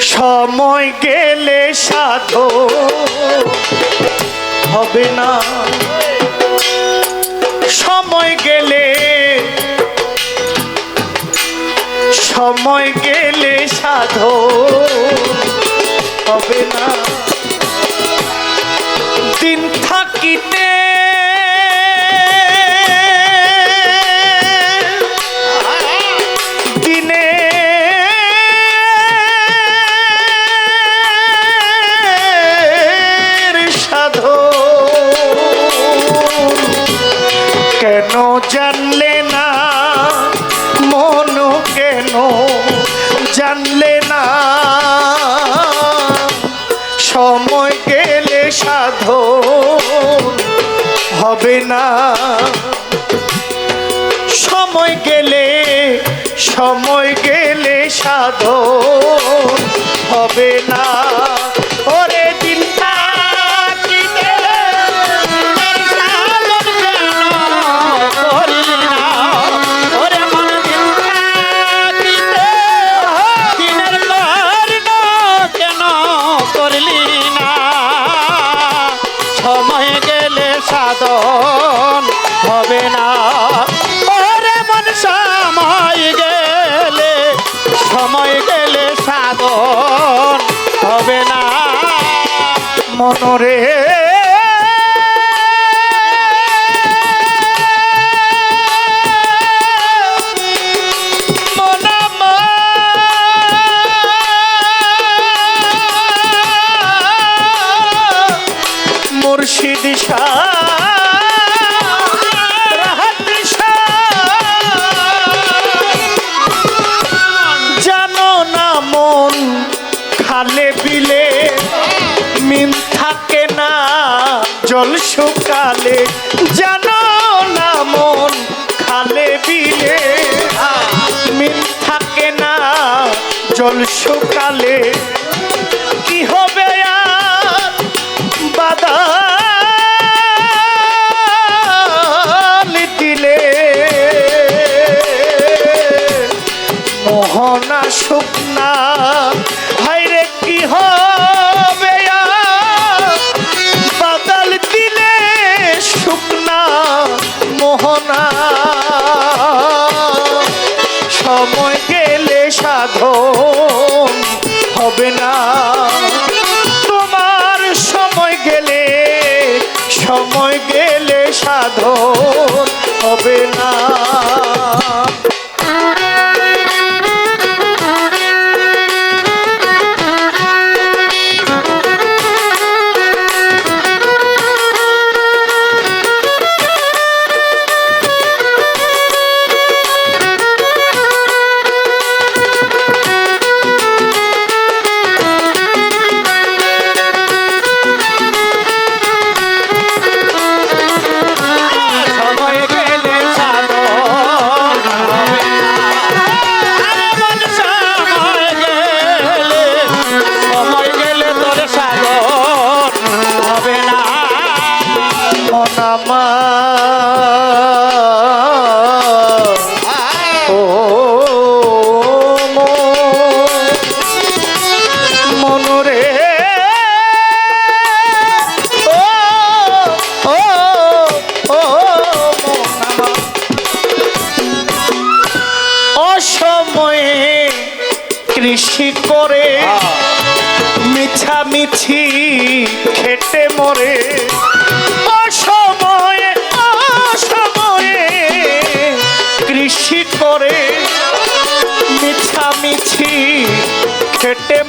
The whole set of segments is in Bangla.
সময় গেলে সাধো হবে না। সময় গেলে সময় গেলে সাধো হবে না। দিন থাকিতে জানলে না, মন কেন জানলে না? সময় গেলে সাধো হবে না। সময় গেলে সময় গেলে সাধন হবে না। মনরে। মুর্শিদ জানো জল শুকালে জান না মন খালে বিলে। মিল থাকে না জল শুকালে কি হবে সময় গেলে সাধন হবে না। আমার, ও মন, অসময়ে কৃষি করে মিছামিছি খেটে মরে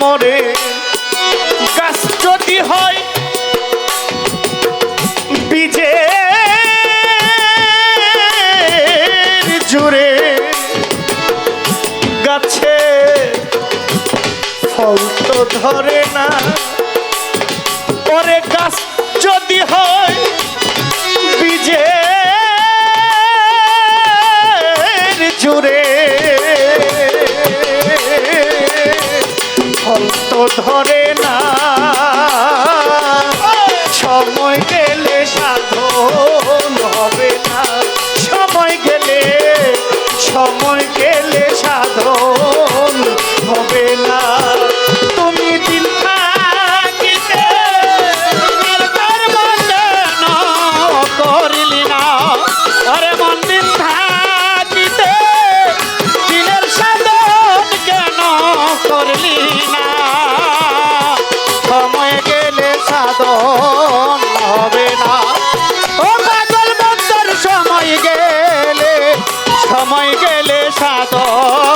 মরে। গাছ যদি হয় বিজে জুড়ে গাছে ফল তো ধরে না। পরে গাছ যদি হয় সময় গেলে সাধন।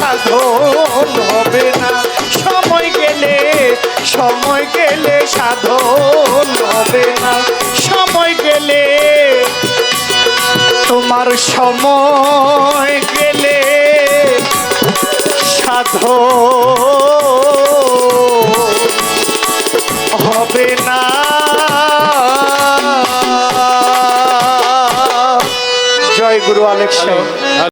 সাধন হবে না। সময় গেলে সময় গেলে সাধন হবে না। সময় গেলে, তোমার সময় গেলে সাধ হবে না। জয় গুরু আলেক সাহেব।